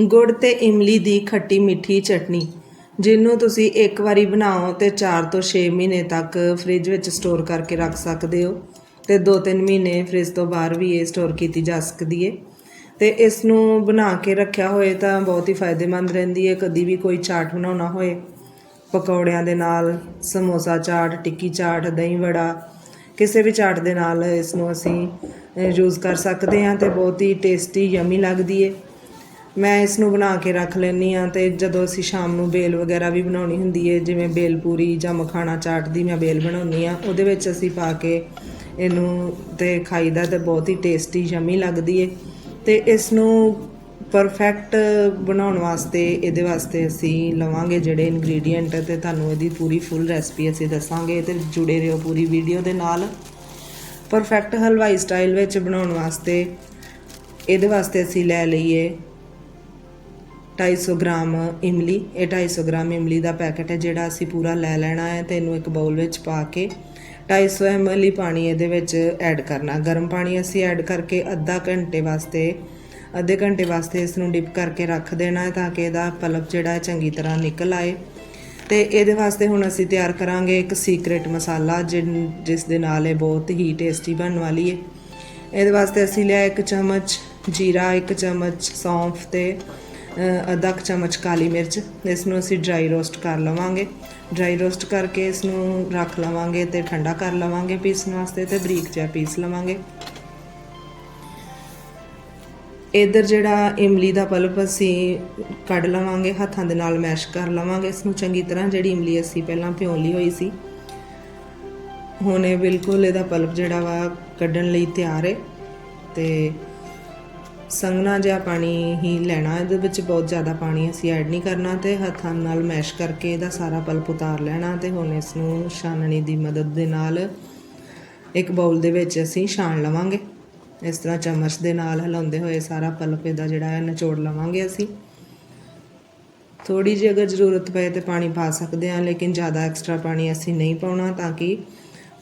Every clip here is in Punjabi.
ਗੁੜ ਤੇ ਇਮਲੀ ਦੀ ਖੱਟੀ ਮਿੱਠੀ ਚਟਨੀ, ਜਿਹਨੂੰ ਤੁਸੀਂ ਇੱਕ ਵਾਰੀ ਬਣਾਓ ਤੇ 4 ਤੋਂ 6 ਮਹੀਨੇ ਤੱਕ ਫ੍ਰਿਜ ਵਿੱਚ ਸਟੋਰ ਕਰਕੇ ਰੱਖ ਸਕਦੇ ਹੋ ਤੇ 2-3 ਮਹੀਨੇ ਫ੍ਰਿਜ ਤੋਂ ਬਾਹਰ ਵੀ ਇਹ ਸਟੋਰ ਕੀਤੀ ਜਾ ਸਕਦੀ ਹੈ ਤੇ ਇਸ ਨੂੰ ਬਣਾ ਕੇ ਰੱਖਿਆ ਹੋਏ ਤਾਂ ਬਹੁਤ ਹੀ ਫਾਇਦੇਮੰਦ ਰਹਿੰਦੀ ਹੈ ਕਦੀ ਵੀ ਕੋਈ ਚਾਟ ਬਣਾਉਣਾ ਹੋਏ। ਪਕੌੜਿਆਂ ਦੇ ਨਾਲ ਸਮੋਸਾ ਚਾਟ, ਟਿੱਕੀ ਚਾਟ, ਦਹੀਂ ਵੜਾ, ਕਿਸੇ ਵੀ ਚਾਟ ਦੇ ਨਾਲ ਇਸ ਨੂੰ ਅਸੀਂ ਯੂਜ਼ ਕਰ ਸਕਦੇ ਹਾਂ ਤੇ ਬਹੁਤ ਹੀ ਟੇਸਟੀ ਯਮੀ ਲੱਗਦੀ ਹੈ ਮੈਂ ਇਸ ਨੂੰ ਬਣਾ ਕੇ ਰੱਖ ਲੈਂਦੀ ਹਾਂ ਤੇ ਜਦੋਂ ਅਸੀਂ ਸ਼ਾਮ ਨੂੰ ਬੇਲ ਵਗੈਰਾ ਵੀ ਬਣਾਉਣੀ ਹੁੰਦੀ ਹੈ, ਜਿਵੇਂ ਬੇਲ ਪੂਰੀ ਜਾਂ ਮਖਾਣਾ ਚਾਟ ਦੀ ਮੈਂ ਬੇਲ ਬਣਾਉਣੀ ਆ ਉਹਦੇ ਵਿੱਚ ਅਸੀਂ ਪਾ ਕੇ ਇਹਨੂੰ ਤੇ ਖਾਈਦਾ ਤੇ ਬਹੁਤ ਹੀ ਟੇਸਟੀ ਯਮੀ ਲੱਗਦੀ ਹੈ ਤੇ ਇਸ ਨੂੰ ਪਰਫੈਕਟ ਬਣਾਉਣ ਵਾਸਤੇ, ਇਹਦੇ ਵਾਸਤੇ ਅਸੀਂ ਲਵਾਂਗੇ ਜਿਹੜੇ ਇਨਗਰੀਡੀਐਂਟ ਤੇ ਤੁਹਾਨੂੰ ਇਹਦੀ ਪੂਰੀ ਫੁੱਲ ਰੈਸਪੀ ਅਸੀਂ ਦੱਸਾਂਗੇ ਤੇ ਜੁੜੇ ਰਹੋ ਪੂਰੀ ਵੀਡੀਓ ਦੇ ਨਾਲ। ਪਰਫੈਕਟ ਹਲਵਾਈ ਸਟਾਈਲ ਵਿੱਚ ਬਣਾਉਣ ਵਾਸਤੇ, ਇਹਦੇ ਵਾਸਤੇ ਅਸੀਂ ਲੈ ਲਈਏ 250 ਗ੍ਰਾਮ ਇਮਲੀ, ਇਹ 250 ਗ੍ਰਾਮ ਇਮਲੀ ਦਾ ਪੈਕੇਟ ਹੈ, ਜਿਹੜਾ ਅਸੀਂ ਪੂਰਾ ਲੈ ਲੈਣਾ ਹੈ ਤੇ ਇਹਨੂੰ ਇੱਕ ਬਾਉਲ ਵਿੱਚ ਪਾ ਕੇ 250 ml ਹੀ ਪਾਣੀ ਇਹਦੇ ਵਿੱਚ ਐਡ ਕਰਨਾ। ਗਰਮ ਪਾਣੀ ਅਸੀਂ ਐਡ ਕਰਕੇ ਅੱਧਾ ਘੰਟੇ ਵਾਸਤੇ, ਅੱਧੇ ਘੰਟੇ ਵਾਸਤੇ ਇਸ ਨੂੰ ਡਿਪ ਕਰਕੇ ਰੱਖ ਦੇਣਾ ਹੈ ਤਾਂ ਕਿ ਇਹਦਾ ਪਲਪ ਜਿਹੜਾ ਚੰਗੀ ਤਰ੍ਹਾਂ ਨਿਕਲ ਆਏ। ਤੇ ਇਹਦੇ ਵਾਸਤੇ ਹੁਣ ਅਸੀਂ ਤਿਆਰ ਕਰਾਂਗੇ ਇੱਕ ਸੀਕ੍ਰੇਟ ਮਸਾਲਾ, ਜਿਨ- ਜਿਸ ਦੇ ਨਾਲ ਇਹ ਬਹੁਤ ਹੀ ਟੇਸਟੀ ਬਣਨ ਵਾਲੀ ਹੈ। ਇਹਦੇ ਵਾਸਤੇ ਅਸੀਂ ਲਿਆ ਇੱਕ ਚਮਚ ਜੀਰਾ, ਇੱਕ ਚਮਚ ਸੌਂਫ ਤੇ ਅੱਧਾ ਕੁ ਚਮਚ ਕਾਲੀ ਮਿਰਚ ਇਸ ਨੂੰ ਅਸੀਂ ਡਰਾਈ ਰੋਸਟ ਕਰ ਲਵਾਂਗੇ। ਡਰਾਈ ਰੋਸਟ ਕਰਕੇ ਇਸ ਨੂੰ ਰੱਖ ਲਵਾਂਗੇ ਤੇ ਠੰਡਾ ਕਰ ਲਵਾਂਗੇ ਪੀਸਣ ਵਾਸਤੇ ਤੇ ਬਰੀਕ ਜਿਹਾ ਪੀਸ ਲਵਾਂਗੇ। ਇਧਰ ਜਿਹੜਾ ਇਮਲੀ ਦਾ ਪਲਪ ਅਸੀਂ ਕੱਢ ਲਵਾਂਗੇ, ਹੱਥਾਂ ਦੇ ਨਾਲ ਮੈਸ਼ ਕਰ ਲਵਾਂਗੇ। ਇਸ ਨੂੰ ਚੰਗੀ ਤਰ੍ਹਾਂ ਜਿਹੜੀ ਇਮਲੀ ਅਸੀਂ ਪਹਿਲਾਂ ਭਿਉਂ ਲਈ ਹੋਈ ਸੀ, ਹੁਣ ਇਹ ਬਿਲਕੁਲ ਇਹਦਾ ਪਲਪ ਜਿਹੜਾ ਵਾ ਕੱਢਣ ਲਈ ਤਿਆਰ ਹੈ ਤੇ ਸੰਘਣਾ ਜਿਹਾ ਪਾਣੀ ਹੀ ਲੈਣਾ, ਇਹਦੇ ਵਿੱਚ ਬਹੁਤ ਜ਼ਿਆਦਾ ਪਾਣੀ ਅਸੀਂ ਐਡ ਨਹੀਂ ਕਰਨਾ ਤੇ ਹੱਥਾਂ ਨਾਲ ਮੈਸ਼ ਕਰਕੇ ਇਹਦਾ ਸਾਰਾ ਪਲਪ ਉਤਾਰ ਲੈਣਾ ਤੇ ਹੁਣ ਇਸ ਨੂੰ ਛਾਨਣੀ ਦੀ ਮਦਦ ਦੇ ਨਾਲ ਇੱਕ ਬਾਉਲ ਦੇ ਵਿੱਚ ਅਸੀਂ ਛਾਣ ਲਵਾਂਗੇ। ਇਸ ਤਰ੍ਹਾਂ ਚਮਚ ਦੇ ਨਾਲ ਹਿਲਾਉਂਦੇ ਹੋਏ ਸਾਰਾ ਪਲਪ ਇਹਦਾ ਜਿਹੜਾ ਹੈ ਨਿਚੋੜ ਲਵਾਂਗੇ ਅਸੀਂ। ਥੋੜੀ ਜਿਹੀ ਅਗਰ ਜ਼ਰੂਰਤ ਪਏ ਤੇ ਪਾਣੀ ਪਾ ਸਕਦੇ ਹਾਂ, ਲੇਕਿਨ ਜ਼ਿਆਦਾ ਐਕਸਟਰਾ ਪਾਣੀ ਅਸੀਂ ਨਹੀਂ ਪਾਉਣਾ ਤਾਂ ਕਿ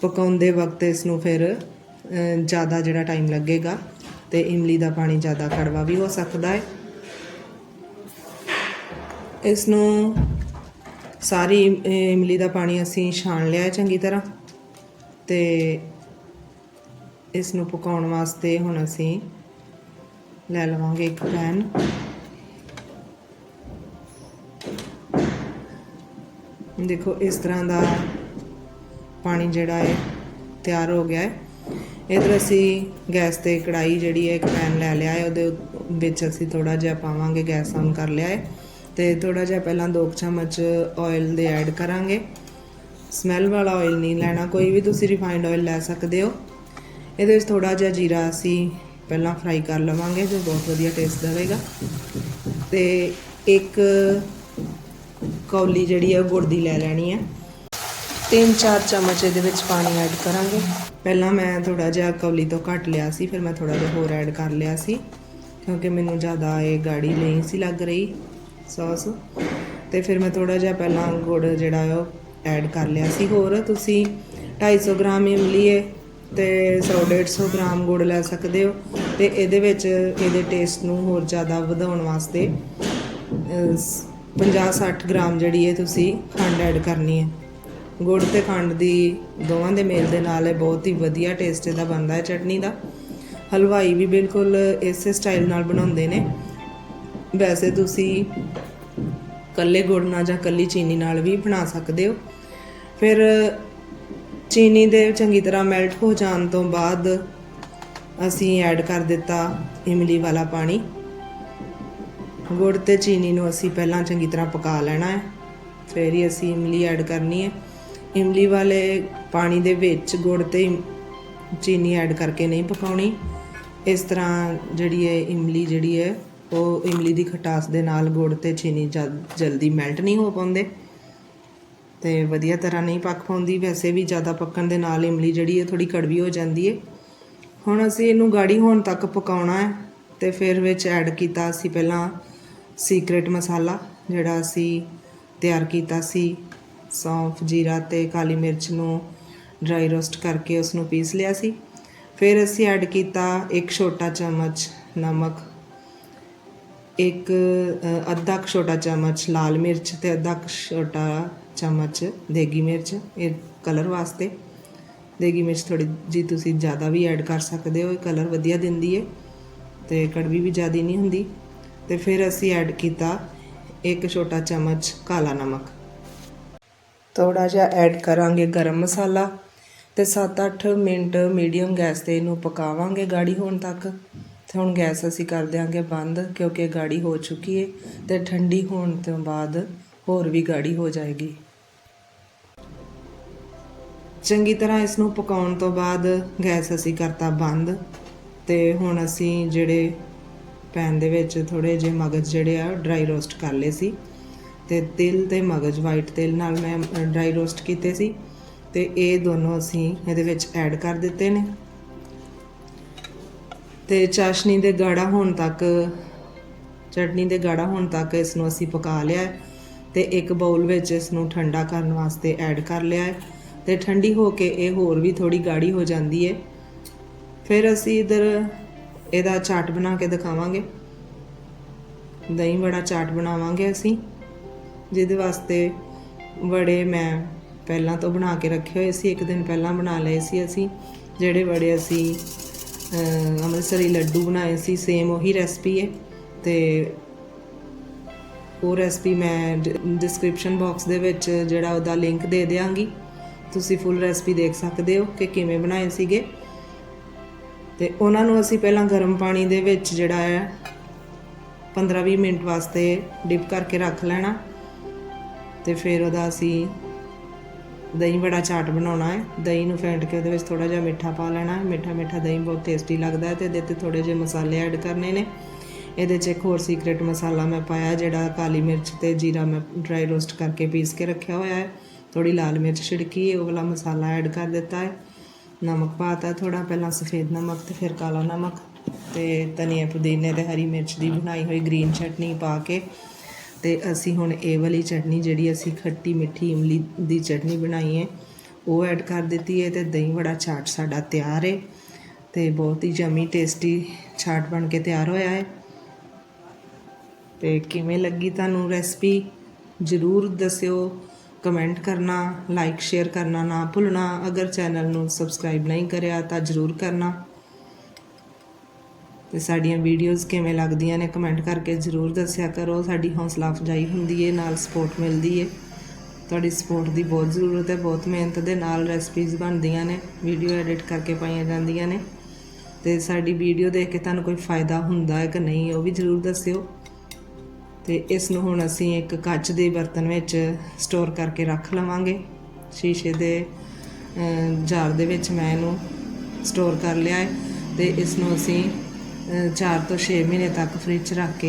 ਪਕਾਉਂਦੇ ਵਕਤ ਇਸ ਨੂੰ ਫਿਰ ਜ਼ਿਆਦਾ ਜਿਹੜਾ ਟਾਈਮ ਲੱਗੇਗਾ। ਤੇ ਇਮਲੀ ਦਾ ਪਾਣੀ ਜ਼ਿਆਦਾ ਕੜਵਾ ਵੀ ਹੋ ਸਕਦਾ ਹੈ। ਇਸ ਨੂੰ ਸਾਰੀ ਇਮਲੀ ਦਾ ਪਾਣੀ ਅਸੀਂ ਛਾਣ ਲਿਆ ਚੰਗੀ ਤਰ੍ਹਾਂ ਤੇ ਇਸ ਨੂੰ ਪਕਾਉਣ ਵਾਸਤੇ ਹੁਣ ਅਸੀਂ ਲੈ ਲਵਾਂਗੇ ਇੱਕ ਪੈਨ। ਦੇਖੋ, ਇਸ ਤਰ੍ਹਾਂ ਦਾ ਪਾਣੀ ਜਿਹੜਾ ਹੈ ਤਿਆਰ ਹੋ ਗਿਆ ਹੈ। ਇਧਰ ਅਸੀਂ ਗੈਸ ਤੇ ਕੜਾਈ ਜਿਹੜੀ ਹੈ ਇੱਕ ਪੈਨ ਲੈ ਲਿਆ ਹੈ, ਉਹਦੇ ਵਿੱਚ ਅਸੀਂ ਥੋੜਾ ਜਿਹਾ ਪਾਵਾਂਗੇ, ਗੈਸ ਔਨ ਕਰ ਲਿਆ ਹੈ ਤੇ ਥੋੜਾ ਜਿਹਾ ਪਹਿਲਾਂ 2 ਚਮਚ ਆਇਲ ਦੇ ਐਡ ਕਰਾਂਗੇ। ਸਮੈਲ ਵਾਲਾ ਆਇਲ ਨਹੀਂ ਲੈਣਾ, ਕੋਈ ਵੀ ਤੁਸੀਂ ਰਿਫਾਈਨਡ ਆਇਲ ਲੈ ਸਕਦੇ ਹੋ। ਇਹਦੇ ਵਿੱਚ ਥੋੜਾ ਜਿਹਾ ਜੀਰਾ ਅਸੀਂ ਪਹਿਲਾਂ ਫਰਾਈ ਕਰ ਲਵਾਂਗੇ ਜੋ ਬਹੁਤ ਵਧੀਆ ਟੇਸਟ ਦੇਵੇਗਾ ਤੇ ਇੱਕ ਕੌਲੀ ਜਿਹੜੀ ਹੈ ਉਹ ਗੁੜ ਦੀ ਲੈ ਲੈਣੀ ਹੈ। ਤਿੰਨ ਚਾਰ ਚਮਚ ਇਹਦੇ ਵਿੱਚ ਪਾਣੀ ਐਡ ਕਰਾਂਗੇ। ਪਹਿਲਾਂ ਮੈਂ ਥੋੜਾ ਜਿਹਾ ਕੌਲੀ ਤੋਂ ਘੱਟ ਲਿਆ ਸੀ, ਫਿਰ ਮੈਂ ਥੋੜਾ ਜਿਹਾ ਹੋਰ ਐਡ ਕਰ ਲਿਆ ਸੀ, ਕਿਉਂਕਿ ਮੈਨੂੰ ਜ਼ਿਆਦਾ ਇਹ ਗਾੜੀ ਨਹੀਂ ਸੀ ਲੱਗ ਰਹੀ ਸੌਸ ਤੇ ਫਿਰ ਮੈਂ ਥੋੜਾ ਜਿਹਾ ਪਹਿਲਾਂ ਗੁੜ ਜਿਹੜਾ ਉਹ ਐਡ ਕਰ ਲਿਆ ਸੀ। ਹੋਰ ਤੁਸੀਂ 250 ਗ੍ਰਾਮ ਇਮਲੀ ਹੈ ਤੇ 100 150 ਗ੍ਰਾਮ ਗੁੜ ਲੈ ਸਕਦੇ ਹੋ ਤੇ ਇਹਦੇ ਵਿੱਚ ਇਹਦੇ ਟੇਸਟ ਨੂੰ ਹੋਰ ਜ਼ਿਆਦਾ ਵਧਾਉਣ ਵਾਸਤੇ 50-60 ਗ੍ਰਾਮ ਜਿਹੜੀ ਹੈ ਤੁਸੀਂ ਖੰਡ ਐਡ ਕਰਨੀ ਹੈ। ਗੁੜ ਤੇ ਖੰਡ ਦੀ ਦੋਵਾਂ ਦੇ ਮੇਲ ਦੇ ਨਾਲ ਇਹ ਬਹੁਤ ਹੀ ਵਧੀਆ ਟੇਸਟ ਇਹਦਾ ਬਣਦਾ ਹੈ ਚਟਨੀ ਦਾ। ਹਲਵਾਈ ਵੀ ਬਿਲਕੁਲ ਇਸੇ ਸਟਾਈਲ ਨਾਲ ਬਣਾਉਂਦੇ ਨੇ। ਵੈਸੇ ਤੁਸੀਂ ਕੱਲੇ ਗੁੜ ਨਾਲ ਜਾਂ ਕੱਲੀ ਚੀਨੀ ਨਾਲ ਵੀ ਬਣਾ ਸਕਦੇ ਹੋ। ਫਿਰ ਚੀਨੀ ਦੇ ਚੰਗੀ ਤਰ੍ਹਾਂ ਮੈਲਟ ਹੋ ਜਾਣ ਤੋਂ ਬਾਅਦ ਅਸੀਂ ਐਡ ਕਰ ਦਿੱਤਾ ਇਮਲੀ ਵਾਲਾ ਪਾਣੀ। ਗੁੜ ਤੇ ਚੀਨੀ ਨੂੰ ਅਸੀਂ ਪਹਿਲਾਂ ਚੰਗੀ ਤਰ੍ਹਾਂ ਪਕਾ ਲੈਣਾ ਹੈ। ਫਿਰ ਹੀ ਅਸੀਂ ਇਮਲੀ ਐਡ ਕਰਨੀ ਹੈ। ਇਮਲੀ ਵਾਲੇ ਪਾਣੀ ਦੇ ਵਿੱਚ ਗੁੜ ਤੇ ਇਮ- ਚੀਨੀ ਐਡ ਕਰਕੇ ਨਹੀਂ ਪਕਾਉਣੀ। ਇਸ ਤਰ੍ਹਾਂ ਜਿਹੜੀ ਹੈ ਇਮਲੀ ਜਿਹੜੀ ਹੈ, ਉਹ ਇਮਲੀ ਦੀ ਖਟਾਸ ਦੇ ਨਾਲ ਗੁੜ ਤੇ ਚੀਨੀ ਜਲ- ਜਲਦੀ ਮੈਲਟ ਨਹੀਂ ਹੋ ਪਾਉਂਦੇ। ਤੇ ਵਧੀਆ ਤਰ੍ਹਾਂ ਨਹੀਂ ਪੱਕ ਪਾਉਂਦੀ। ਵੈਸੇ ਵੀ ਜ਼ਿਆਦਾ ਪੱਕਣ ਦੇ ਨਾਲ ਇਮਲੀ ਜਿਹੜੀ ਹੈ ਥੋੜੀ ਕੜਵੀ ਹੋ ਜਾਂਦੀ ਹੈ। ਹੁਣ ਅਸੀਂ ਇਹਨੂੰ ਗਾੜੀ ਹੋਣ ਤੱਕ ਪਕਾਉਣਾ ਹੈ ਤੇ ਫਿਰ ਵਿੱਚ ਐਡ ਕੀਤਾ ਅਸੀਂ ਪਹਿਲਾਂ ਸੀਕ੍ਰੇਟ ਮਸਾਲਾ, ਜਿਹੜਾ ਅਸੀਂ ਤਿਆਰ ਕੀਤਾ ਸੀ। ਸੌਂਫ, ਜੀਰਾ ਤੇ ਕਾਲੀ ਮਿਰਚ ਨੂੰ ਡਰਾਈ ਰੋਸਟ ਕਰਕੇ ਉਸ ਨੂੰ ਪੀਸ ਲਿਆ ਸੀ। ਫਿਰ ਅਸੀਂ ਐਡ ਕੀਤਾ ਇੱਕ ਛੋਟਾ ਚਮਚ ਨਮਕ, ਇੱਕ ਅੱਧਾ ਕੁ ਛੋਟਾ ਚਮਚ ਲਾਲ ਮਿਰਚ ਤੇ ਅੱਧਾ ਕੁ ਛੋਟਾ ਚਮਚ ਦੇਗੀ ਮਿਰਚ। ਇਹ ਕਲਰ ਵਾਸਤੇ। ਦੇਗੀ ਮਿਰਚ ਥੋੜੀ ਜੀ ਤੁਸੀਂ ਜ਼ਿਆਦਾ ਵੀ ਐਡ ਕਰ ਸਕਦੇ ਹੋ, ਇਹ ਕਲਰ ਵਧੀਆ ਦਿੰਦੀ ਹੈ ਤੇ ਕੜਵੀ ਵੀ ਜ਼ਿਆਦਾ ਨਹੀਂ ਹੁੰਦੀ। ਤੇ ਫਿਰ ਅਸੀਂ ਐਡ ਕੀਤਾ ਇੱਕ ਛੋਟਾ ਚਮਚ ਕਾਲਾ ਨਮਕ। ਥੋੜਾ ਜਿਹਾ ਐਡ ਕਰਾਂਗੇ ਗਰਮ ਮਸਾਲਾ ਤੇ 7-8 ਮਿੰਟ ਮੀਡੀਅਮ ਗੈਸ ਤੇ ਇਹਨੂੰ ਪਕਾਵਾਂਗੇ ਗਾੜੀ ਹੋਣ ਤੱਕ। ਤੇ ਹੁਣ ਗੈਸ ਅਸੀਂ ਕਰ ਦਿਆਂਗੇ ਬੰਦ ਕਿਉਂਕਿ ਗਾੜੀ ਹੋ ਚੁੱਕੀ ਹੈ ਤੇ ਠੰਡੀ ਹੋਣ ਤੋਂ ਬਾਅਦ ਹੋਰ ਵੀ ਗਾੜੀ ਹੋ ਜਾਏਗੀ। ਚੰਗੀ ਤਰ੍ਹਾਂ ਇਸ ਨੂੰ ਪਕਾਉਣ ਤੋਂ ਬਾਅਦ ਗੈਸ ਅਸੀਂ ਕਰਤਾ ਬੰਦ ਤੇ ਹੁਣ ਅਸੀਂ ਜਿਹੜੇ ਪੈਨ ਦੇ ਵਿੱਚ ਥੋੜੇ ਜਿਹੇ ਮਗਜ਼ ਜਿਹੜੇ ਆ ਡਰਾਈ ਰੋਸਟ ਕਰ ਲਏ ਸੀ। ਤੇ ਤਿਲ ਤੇ ਮਗਜ਼ ਵਾਈਟ ਤਿਲ ਨਾਲ ਮੈਂ ਡਰਾਈ ਰੋਸਟ ਕੀਤੇ ਸੀ। ਤੇ ਇਹ ਦੋਨੋਂ ਅਸੀਂ ਇਹਦੇ ਵਿੱਚ ਐਡ ਕਰ ਦਿੱਤੇ ਨੇ। ਤੇ ਚਾਸ਼ਨੀ ਦੇ ਗਾੜਾ ਹੋਣ ਤੱਕ, ਚਟਨੀ ਦੇ ਗਾੜਾ ਹੋਣ ਤੱਕ ਇਸ ਨੂੰ ਅਸੀਂ ਪਕਾ ਲਿਆ ਹੈ ਤੇ ਇੱਕ ਬਾਉਲ ਵਿੱਚ ਇਸ ਨੂੰ ਠੰਡਾ ਕਰਨ ਵਾਸਤੇ ਐਡ ਕਰ ਲਿਆ ਹੈ। ਤੇ ਠੰਡੀ ਹੋ ਕੇ ਇਹ ਹੋਰ ਵੀ ਥੋੜੀ ਗਾੜੀ ਹੋ ਜਾਂਦੀ ਹੈ। ਫਿਰ ਅਸੀਂ ਇਧਰ ਇਹਦਾ ਚਾਟ ਬਣਾ ਕੇ ਦਿਖਾਵਾਂਗੇ। ਦਹੀਂ ਵੜਾ ਚਾਟ ਬਣਾਵਾਂਗੇ ਅਸੀਂ। ਜਿਹਦੇ ਵਾਸਤੇ ਵੜੇ ਮੈਂ ਪਹਿਲਾਂ ਤੋਂ ਬਣਾ ਕੇ ਰੱਖੇ ਹੋਏ ਸੀ, ਇੱਕ ਦਿਨ ਪਹਿਲਾਂ ਬਣਾ ਲਏ ਸੀ ਅਸੀਂ, ਜਿਹੜੇ ਵੜੇ ਅਸੀਂ ਅੰਮ੍ਰਿਤਸਰੀ ਲੱਡੂ ਬਣਾਏ ਸੀ ਸੇਮ ਉਹੀ ਰੈਸਪੀ ਹੈ ਤੇ ਉਹ ਰੈਸਪੀ ਮੈਂ ਡਿਸਕ੍ਰਿਪਸ਼ਨ ਬਾਕਸ ਦੇ ਵਿੱਚ ਜਿਹੜਾ ਉਹਦਾ ਲਿੰਕ ਦੇ ਦਿਆਂਗੀ। ਤੁਸੀਂ ਫੁੱਲ ਰੈਸਪੀ ਦੇਖ ਸਕਦੇ ਹੋ ਕਿ ਕਿਵੇਂ ਬਣਾਏ ਸੀਗੇ। ਤੇ ਉਹਨਾਂ ਨੂੰ ਅਸੀਂ ਪਹਿਲਾਂ ਗਰਮ ਪਾਣੀ ਦੇ ਵਿੱਚ ਜਿਹੜਾ ਹੈ 15-20 ਮਿੰਟ ਵਾਸਤੇ ਡਿਪ ਕਰਕੇ ਰੱਖ ਲੈਣਾ। ਤੇ ਫਿਰ ਉਹਦਾ ਅਸੀਂ ਦਹੀਂ ਬੜਾ ਚਾਟ ਬਣਾਉਣਾ ਹੈ। ਦਹੀਂ ਨੂੰ ਫੈਂਟ ਕੇ ਉਹਦੇ ਵਿੱਚ ਥੋੜਾ ਜਿਹਾ ਮਿੱਠਾ ਪਾ ਲੈਣਾ ਹੈ। ਮਿੱਠਾ ਮਿੱਠਾ ਦਹੀਂ ਬਹੁਤ ਟੇਸਟੀ ਲੱਗਦਾ ਹੈ ਤੇ ਇਹਦੇ ਤੇ ਥੋੜੇ ਜਿਹੇ ਮਸਾਲੇ ਐਡ ਕਰਨੇ ਨੇ। ਇਹਦੇ 'ਚ ਇੱਕ ਹੋਰ ਸੀਕ੍ਰੇਟ ਮਸਾਲਾ ਮੈਂ ਪਾਇਆ ਜਿਹੜਾ ਕਾਲੀ ਮਿਰਚ ਤੇ ਜੀਰਾ ਮੈਂ ਡਰਾਈ ਰੋਸਟ ਕਰਕੇ ਪੀਸ ਕੇ ਰੱਖਿਆ ਹੋਇਆ ਹੈ। ਥੋੜੀ ਲਾਲ ਮਿਰਚ ਛਿੜਕੀ ਉਹ ਵਾਲਾ ਮਸਾਲਾ ਐਡ ਕਰ ਦਿੱਤਾ ਹੈ। ਨਮਕ ਪਾਤਾ ਥੋੜਾ ਪਹਿਲਾਂ ਸਫੇਦ ਨਮਕ ਤੇ ਫਿਰ ਕਾਲਾ ਨਮਕ ਤੇ ਧਨੀਆ ਪੁਦੀਨੇ ਤੇ ਹਰੀ ਮਿਰਚ ਦੀ ਬਣਾਈ ਹੋਈ ਗ੍ਰੀਨ ਚਟਨੀ ਪਾ ਕੇ। ਅਤੇ ਅਸੀਂ ਹੁਣ ਇਹ ਵਾਲੀ ਚਟਨੀ ਜਿਹੜੀ ਅਸੀਂ ਖੱਟੀ ਮਿੱਠੀ ਇਮਲੀ ਦੀ ਚਟਨੀ ਬਣਾਈ ਹੈ, ਉਹ ਐਡ ਕਰ ਦਿੱਤੀ ਹੈ ਅਤੇ ਦਹੀਂ ਵੜਾ ਚਾਟ ਸਾਡਾ ਤਿਆਰ ਹੈ ਅਤੇ ਬਹੁਤ ਹੀ ਜਮੀ ਟੇਸਟੀ ਚਾਟ ਬਣ ਕੇ ਤਿਆਰ ਹੋਇਆ ਹੈ। ਤੇ ਕਿਵੇਂ ਲੱਗੀ ਤੁਹਾਨੂੰ ਰੈਸਪੀ ਜਰੂਰ ਦੱਸਿਓ ਕਮੈਂਟ ਕਰਨਾ ਲਾਈਕ ਸ਼ੇਅਰ ਕਰਨਾ ਨਾ ਭੁੱਲਣਾ। ਅਗਰ ਚੈਨਲ ਨੂੰ ਸਬਸਕ੍ਰਾਈਬ ਨਹੀਂ ਕਰਿਆ ਤਾਂ ਜਰੂਰ ਕਰਨਾ। ਤੇ ਸਾਡੀਆਂ ਵੀਡੀਓਜ਼ ਕਿਵੇਂ ਲੱਗਦੀਆਂ ਨੇ ਕਮੈਂਟ ਕਰਕੇ ਜਰੂਰ ਦੱਸਿਆ ਕਰੋ। ਸਾਡੀ ਹੌਸਲਾ ਅਫਜ਼ਾਈ ਹੁੰਦੀ ਹੈ ਨਾਲ ਸਪੋਰਟ ਮਿਲਦੀ ਹੈ ਤੁਹਾਡੀ ਸਪੋਰਟ ਦੀ ਬਹੁਤ ਜ਼ਰੂਰਤ ਹੈ ਬਹੁਤ ਮਿਹਨਤ ਦੇ ਨਾਲ ਰੈਸਪੀਜ਼ ਬਣਦੀਆਂ ਨੇ ਵੀਡੀਓ ਐਡਿਟ ਕਰਕੇ ਪਾਈਆਂ ਜਾਂਦੀਆਂ ਨੇ। ਤੇ ਸਾਡੀ ਵੀਡੀਓ ਦੇਖ ਕੇ ਤੁਹਾਨੂੰ ਕੋਈ ਫਾਇਦਾ ਹੁੰਦਾ ਹੈ ਕਿ ਨਹੀਂ, ਉਹ ਵੀ ਜਰੂਰ ਦੱਸਿਓ। ਤੇ ਇਸ ਨੂੰ ਹੁਣ ਅਸੀਂ ਇੱਕ ਕੱਚ ਦੇ ਬਰਤਨ ਵਿੱਚ ਸਟੋਰ ਕਰਕੇ ਰੱਖ ਲਵਾਂਗੇ। ਸ਼ੀਸ਼ੇ ਦੇ ਜਾਰ ਦੇ ਵਿੱਚ ਮੈਂ ਇਹਨੂੰ ਸਟੋਰ ਕਰ ਲਿਆ ਹੈ। ਤੇ ਇਸ ਨੂੰ ਅਸੀਂ 4 ਤੋਂ 6 ਮਹੀਨੇ ਤੱਕ ਫ੍ਰਿਜ 'ਚ ਰੱਖ ਕੇ